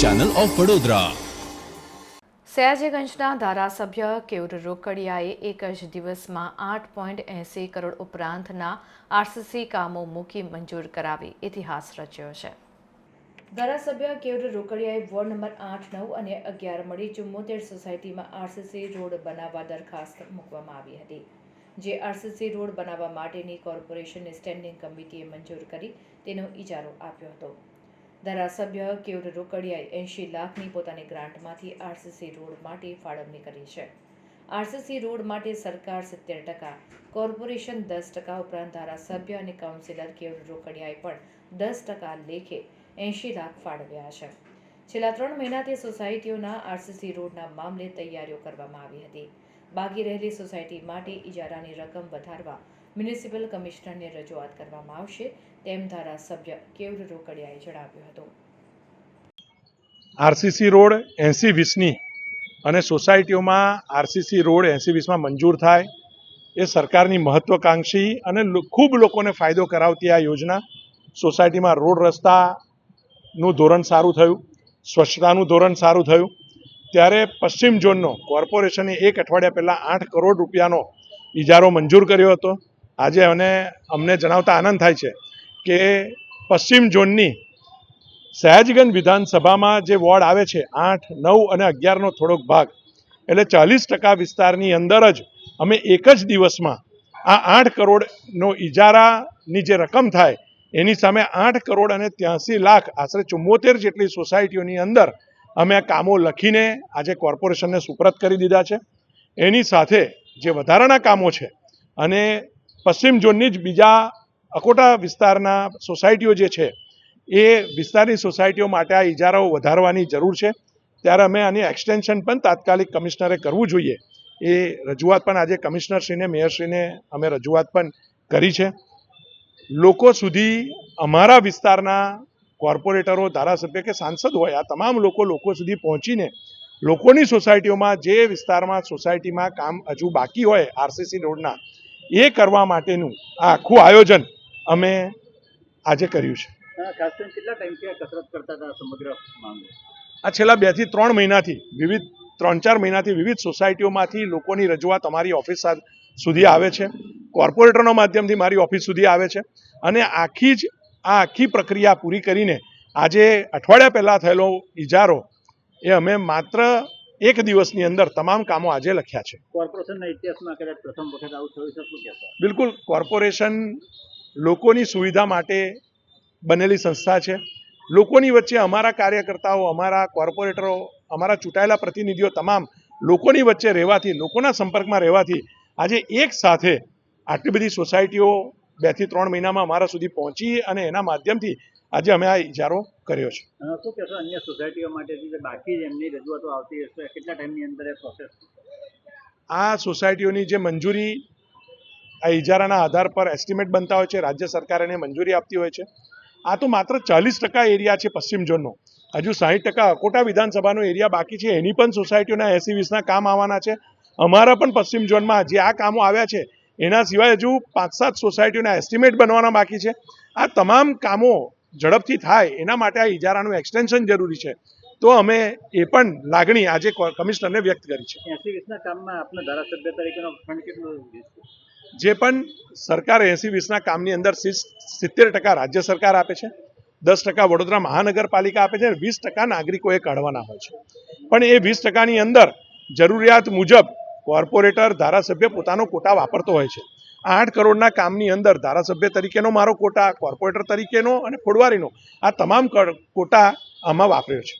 Channel of Vadodara સયાજીગંજના ધારાસભ્ય કેયુર રોકડિયાએ એક જ દિવસમાં આઠ પોઈન્ટ એંસી કરોડ ઉપરાંતના આરસીસી કામો મૂકી મંજૂર કરાવી. ઇતિહાસ રચ્યો છે. ધારાસભ્ય કેવર રોકડિયાએ વોર્ડ નંબર આઠ નવ અને અગિયાર મળી ચુમ્મોતેર સોસાયટીમાં આરસીસી રોડ બનાવવા દરખાસ્ત મૂકવામાં આવી હતી. જે આરસીસી રોડ બનાવવા માટેની કોર્પોરેશનની સ્ટેન્ડિંગ કમિટીએ મંજૂર કરી તેનો ઇજારો આપ્યો હતો. ધારાસભ્ય કેયુર રોકડિયાએ એંશી લાખની પોતાની ગ્રાન્ટમાંથી આરસીસી રોડ માટે ફાળવણી કરી છે. આરસીસી રોડ માટે સરકાર સિત્તેર ટકા, કોર્પોરેશન દસ ટકા ઉપરાંત ધારાસભ્ય અને કાઉન્સિલર કેવડ રોકડિયાએ પણ દસ ટકા લેખે એંશી લાખ ફાળવ્યા છે. છેલ્લા ત્રણ મહિનાથી સોસાયટીઓના આરસીસી રોડના મામલે તૈયારીઓ કરવામાં આવી હતી. બાકી રહેલી સોસાયટી માટે ઇજારાની રકમ વધારવા મ્યુનિસિપલ કમિશનરને રજૂઆત કરવામાં આવશે, તેમ ધારાસભ્ય કેયુર રોકડિયાએ જણાવ્યું હતું. આરસીસી રોડ એંસી વીસની અને સોસાયટીઓમાં આરસીસી રોડ એંસી વીસમાં મંજૂર થાય, એ સરકારની મહત્વકાંક્ષી અને ખૂબ લોકોને ફાયદો કરાવતી આ યોજના સોસાયટીમાં રોડ રસ્તાનું ધોરણ સારું થયું, સ્વચ્છતાનું ધોરણ સારું થયું. ત્યારે પશ્ચિમ ઝોનનો કોર્પોરેશને એક અઠવાડિયા પહેલાં આઠ કરોડ રૂપિયાનો ઇજારો મંજૂર કર્યો હતો. આજે અને અમને જણાવતા આનંદ થાય છે કે પશ્ચિમ ઝોનની સયાજીગંજ વિધાનસભામાં જે વોર્ડ આવે છે, આઠ, નવ અને અગિયારનો થોડોક ભાગ, એટલે ચાલીસ ટકા વિસ્તારની અંદર જ અમે એક જ દિવસમાં આ આઠ કરોડનો ઇજારાની જે રકમ થાય, એની સામે આઠ કરોડ અને ત્યાંસી લાખ, આશરે ચુમ્મોતેર જેટલી સોસાયટીઓની અંદર અમે આ કામો લખીને આજે કોર્પોરેશનને સુપરત કરી દીધા છે. એની સાથે જે વધારાના કામો છે અને પશ્ચિમ ઝોનની જ બીજા અકોટા વિસ્તારના સોસાયટીઓ જે છે, એ વિસ્તારની સોસાયટીઓ માટે આ ઇજારાઓ વધારવાની જરૂર છે. ત્યારે અમે આની એક્સટેન્શન પણ તાત્કાલિક કમિશનરે કરવું જોઈએ. એ રજૂઆત પણ આજે કમિશનરશ્રીને, મેયરશ્રીને અમે રજૂઆત પણ કરી છે. લોકો સુધી અમારા વિસ્તારના કોર્પોરેટરો, ધારાસભ્ય કે સાંસદ હોય, આ તમામ લોકો લોકો સુધી પહોંચીને લોકોની સોસાયટીઓમાં, જે વિસ્તારમાં સોસાયટીમાં કામ હજુ બાકી હોય, આરસીસી રોડના એ કરવા માટેનું આ આખું આયોજન અમે આજે કર્યું છે. આ છેલ્લા બેથી ત્રણ મહિનાથી વિવિધ ત્રણ ચાર મહિનાથી વિવિધ સોસાયટીઓમાંથી લોકોની રજૂઆત અમારી ઓફિસ સુધી આવે છે. કોર્પોરેટરના માધ્યમથી મારી ઓફિસ સુધી આવે છે. અને આખી જ આ આખી પ્રક્રિયા પૂરી કરીને આજે અઠવાડિયા પહેલાં થયેલો ઇજારો એ અમે માત્ર એક દિવસની અંદર તમામ કામો આજે લખ્યા છે. કોર્પોરેશનના ઇતિહાસમાં કદાચ પ્રથમ વખત આવું થયું છે શું બિલકુલ કોર્પોરેશન લોકોની સુવિધા માટે બનેલી સંસ્થા છે. લોકોની વચ્ચે અમારા કાર્યકર્તાઓ અમારા કોર્પોરેટરો અમારા ચૂંટાયેલા પ્રતિનિધિઓ તમામ લોકોની વચ્ચે રહેવાથી લોકોના સંપર્કમાં રહેવાથી આજે એક સાથે આટલી બધી સોસાયટીઓ બેથી ત્રણ મહિનામાં અમારા સુધી પહોંચી અને એના માધ્યમથી આજે અમે આ ઇજારો કર્યો છે. શું કહેશો? અન્ય સોસાયટીઓ માટે જે બાકી એમની રજૂઆતો આવતી હશે? કેટલા ટાઈમની અંદર એ પ્રોસેસ આ સોસાયટીઓની જે મંજૂરી આ ઇજારાના આધાર પર એસ્ટિમેટ બનતા હોય છે રાજ્ય સરકાર એને મંજૂરી આપતી હોય છે. આ તો માત્ર ચાલીસ ટકા એરિયા છે પશ્ચિમ ઝોનનો. હજુ સાહીઠ ટકા અકોટા વિધાનસભાનો એરિયા બાકી છે એની પણ સોસાયટીઓના એસી વીસના કામ આવવાના છે. અમારા પણ પશ્ચિમ ઝોનમાં જે આ કામો આવ્યા છે એના સિવાય હજુ પાંચ સાત સોસાયટીઓના એસ્ટિમેટ બનવાના બાકી છે. આ તમામ કામો ઝડપથી થાય એના માટે આ ઇજારાનું એક્સટેન્શન જરૂરી છે. તો અમે એ પણ લાગણી આજે કમિશનરને વ્યક્ત કરી છે. કામમાં ધારાસભ્ય તરીકેનો ફંડ કેટલો જે પણ સરકાર એસી વીસના કામની અંદર સિત્તેર ટકા રાજ્ય સરકાર આપે છે દસ ટકા વડોદરા મહાનગરપાલિકા આપે છે અને વીસ ટકા નાગરિકોએ કાઢવાના હોય છે. પણ એ વીસ ટકાની અંદર જરૂરિયાત મુજબ કોર્પોરેટર ધારાસભ્ય પોતાનો કોટા વાપરતો હોય છે. આઠ કરોડના કામની અંદર ધારાસભ્ય તરીકેનો મારો કોટા, કોર્પોરેટર તરીકેનો અને ફોડવારીનો આ તમામ કોટા આમાં વાપર્યો છે.